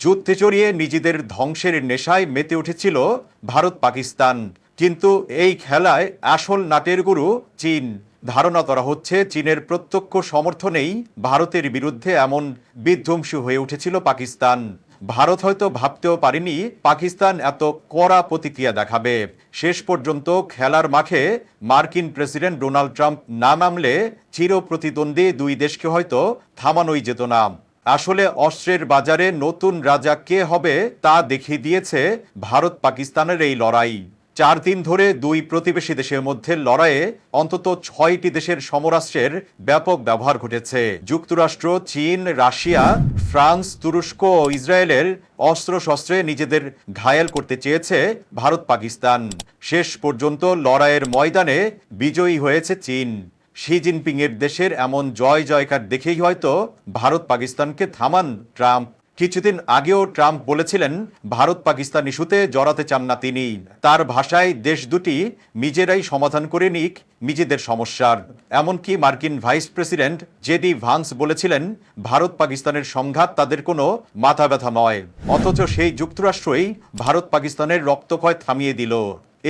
যুদ্ধে জড়িয়ে নিজেদের ধ্বংসের নেশায় মেতে উঠেছিল ভারত পাকিস্তান। কিন্তু এই খেলায় আসল নাটের গুরু চীন। ধারণা করা হচ্ছে চীনের প্রত্যক্ষ সমর্থনেই ভারতের বিরুদ্ধে এমন বিধ্বংসী হয়ে উঠেছিল পাকিস্তান। ভারত হয়তো ভাবতেও পারেনি পাকিস্তান এত কড়া প্রতিক্রিয়া দেখাবে। শেষ পর্যন্ত খেলার মাঠে মার্কিন প্রেসিডেন্ট ডোনাল্ড ট্রাম্প না নামলে চির প্রতিদ্বন্দ্বী দুই দেশকে হয়তো থামানোই যেত না। আসলে অস্ত্রের বাজারে নতুন রাজা কে হবে তা দেখিয়ে দিয়েছে ভারত পাকিস্তানের এই লড়াই। চার দিন ধরে দুই প্রতিবেশী দেশের মধ্যে লড়াইয়ে অন্তত ছয়টি দেশের সমরাস্ত্রের ব্যাপক ব্যবহার ঘটেছে। যুক্তরাষ্ট্র, চীন, রাশিয়া, ফ্রান্স, তুরস্ক ও ইসরায়েলের অস্ত্রশস্ত্রে নিজেদের ঘায়েল করতে চেয়েছে ভারত পাকিস্তান শেষ পর্যন্ত লড়াইয়ের ময়দানে বিজয়ী হয়েছে চীন। শি জিনপিং এর দেশের এমন জয় জয়কার দেখেই হয়তো ভারত পাকিস্তানকে থামান ট্রাম্প। কিছুদিন আগেও ট্রাম্প বলেছিলেন, ভারত পাকিস্তান ইস্যুতে জড়াতে চান না তিনি। তার ভাষায়, দেশ দুটি নিজেরাই সমাধান করে নিক, নিজেদের সমস্যার। এমনকি মার্কিন ভাইস প্রেসিডেন্ট জেডি ভান্স বলেছিলেন, ভারত পাকিস্তানের সংঘাত তাদের কোনো মাথা ব্যথা নয়। অথচ সেই যুক্তরাষ্ট্রই ভারত পাকিস্তানের রক্তক্ষয় থামিয়ে দিল।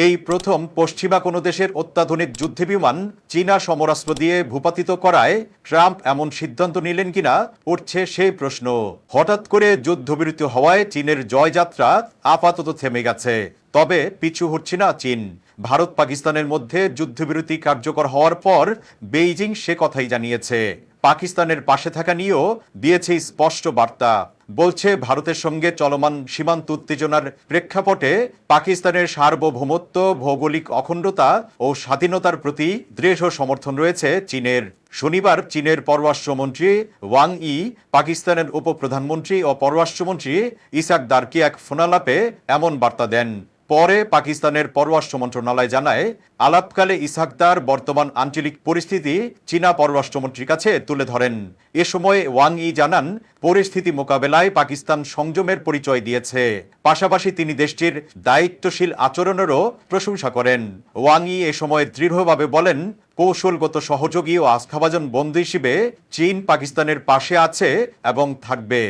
এই প্রথম পশ্চিমা কোনো দেশের অত্যাধুনিক যুদ্ধ বিমান চীনা সমরাস্ত্র দিয়ে ভূপাতিত করায় ট্রাম্প এমন সিদ্ধান্ত নিলেন কিনা উঠছে সেই প্রশ্ন। হঠাৎ করে যুদ্ধবিরতি হওয়ায় চীনের জয়যাত্রা আপাতত থেমে গেছে। তবে পিছু হচ্ছে না চীন। ভারত পাকিস্তানের মধ্যে যুদ্ধবিরতি কার্যকর হওয়ার পর বেইজিং সে কথাই জানিয়েছে। পাকিস্তানের পাশে থাকা নিয়েও দিয়েছে স্পষ্ট বার্তা। বলছে, ভারতের সঙ্গে চলমান সীমান্ত উত্তেজনার প্রেক্ষাপটে পাকিস্তানের সার্বভৌমত্ব, ভৌগোলিক অখণ্ডতা ও স্বাধীনতার প্রতি দৃঢ় সমর্থন রয়েছে চীনের। শনিবার চীনের পররাষ্ট্রমন্ত্রী ওয়াং ই, পাকিস্তানের উপপ্রধানমন্ত্রী ও পররাষ্ট্রমন্ত্রী ইসাক দারকে এক ফোনালাপে এমন বার্তা দেন। পরে পাকিস্তানের পররাষ্ট্র মন্ত্রণালয় জানায়, আলাপকালে ইসাকদার বর্তমান আঞ্চলিক পরিস্থিতি চীনা পররাষ্ট্রমন্ত্রীর কাছে তুলে ধরেন। এ সময় ওয়াং ই জানান, পরিস্থিতি মোকাবেলায় পাকিস্তান সংযমের পরিচয় দিয়েছে। পাশাপাশি তিনি দেশটির দায়িত্বশীল আচরণেরও প্রশংসা করেন। ওয়াং ই এ সময় দৃঢ়ভাবে বলেন, কৌশলগত সহযোগী ও আস্থাভাজন বন্ধু হিসেবে চীন পাকিস্তানের পাশে আছে এবং থাকবে।